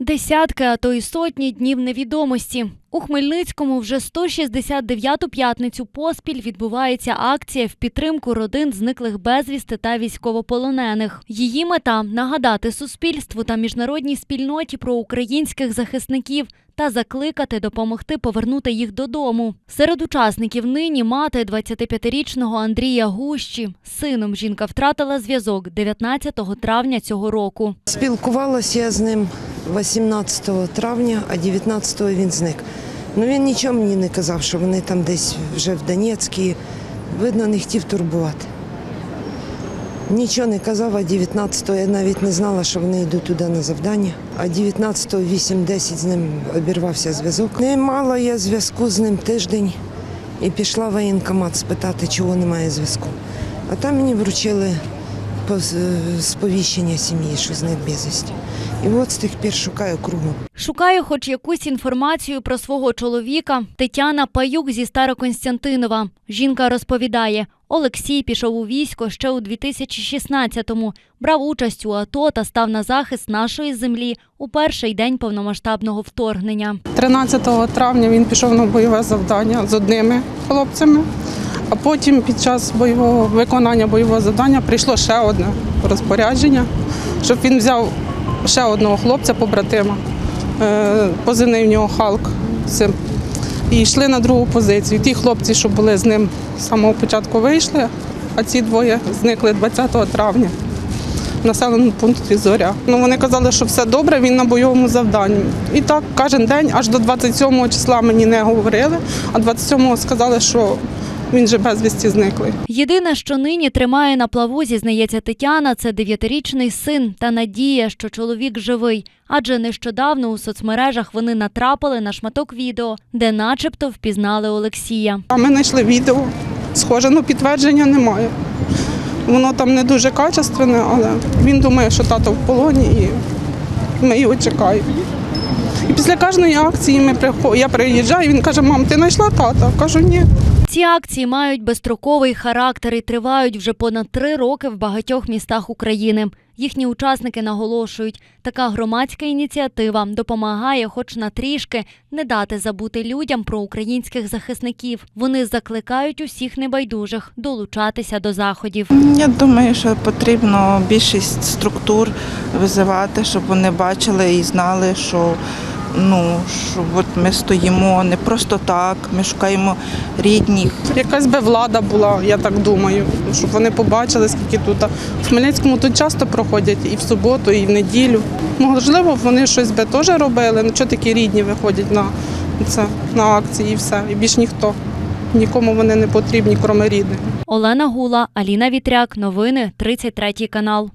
Десятки, а то й сотні днів невідомості. У Хмельницькому вже 169-ту п'ятницю поспіль відбувається акція в підтримку родин зниклих безвісти та військовополонених. Її мета нагадати суспільству та міжнародній спільноті про українських захисників та закликати допомогти повернути їх додому. Серед учасників нині мати 25-річного Андрія Гущі. Сином жінка втратила зв'язок 19 травня цього року. Спілкувалася я з ним 18 травня, а 19 він зник. Ну він нічого мені не казав, що вони там десь вже в Донецькій. Видно, не хотів турбувати. Нічого не казав, а 19-го я навіть не знала, що вони йдуть туди на завдання. А 19-го 8-10 з ним обірвався зв'язок. Не мала я зв'язку з ним тиждень і пішла в воєнкомат спитати, чого немає зв'язку. А там мені вручили е, сповіщення сім'ї, що зник безвісті. І от з тих пір шукаю кругом. Шукає хоч якусь інформацію про свого чоловіка Тетяна Паюк зі Староконстянтинова. Жінка розповідає, Олексій пішов у військо ще у 2016-му, брав участь у АТО та став на захист нашої землі у перший день повномасштабного вторгнення. 13 травня він пішов на бойове завдання з одними хлопцями, а потім під час бойового виконання бойового завдання прийшло ще одне розпорядження, щоб він взяв ще одного хлопця, побратима, е, позивний в нього Халк. І йшли на другу позицію. Ті хлопці, що були з ним з самого початку, вийшли, а ці двоє зникли 20 травня в населеному пункті Зоря. Ну вони казали, що все добре, він на бойовому завданні. І так кожен день, аж до 27 числа мені не говорили, а 27-го сказали, що він же безвісті зниклий. Єдине, що нині тримає на плаву, зізнається Тетяна, це дев'ятирічний син та надія, що чоловік живий. Адже нещодавно у соцмережах вони натрапили на шматок відео, де начебто впізнали Олексія. А ми знайшли відео. Схоже, ну підтвердження немає. Воно там не дуже качественне, але він думає, що тато в полоні і ми його чекаємо. І після кожної акції ми приход... я приїжджаю, він каже, мам, ти знайшла тата? Кажу, ні. Ці акції мають безстроковий характер і тривають вже понад три роки в багатьох містах України. Їхні учасники наголошують, така громадська ініціатива допомагає, хоч на трішки, не дати забути людям про українських захисників. Вони закликають усіх небайдужих долучатися до заходів. Я думаю, що потрібно більшість структур визивати, щоб вони бачили і знали, що ну що от ми стоїмо не просто так, ми шукаємо рідних. Якась би влада була, я так думаю, щоб вони побачили, скільки тут. В Хмельницькому тут часто проходять і в суботу, і в неділю. Можливо, вони щось би теж робили. Ну, чого такі рідні виходять на це на акції і все. І більш ніхто. Нікому вони не потрібні, крім рідних. Олена Гула, Аліна Вітряк. Новини 33 канал.